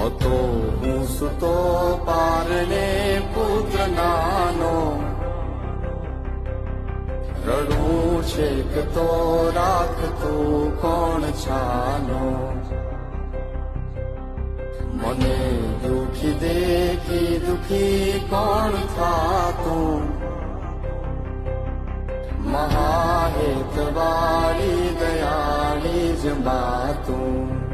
હતો હું સુતો પારણે પુત્ર નાનો. રડું છેક તો રાખતું કોણ છાનો. મને દુખી દેખી દુખી કોણ થાતું? મહાહેતવાળી દયાળી જ માતું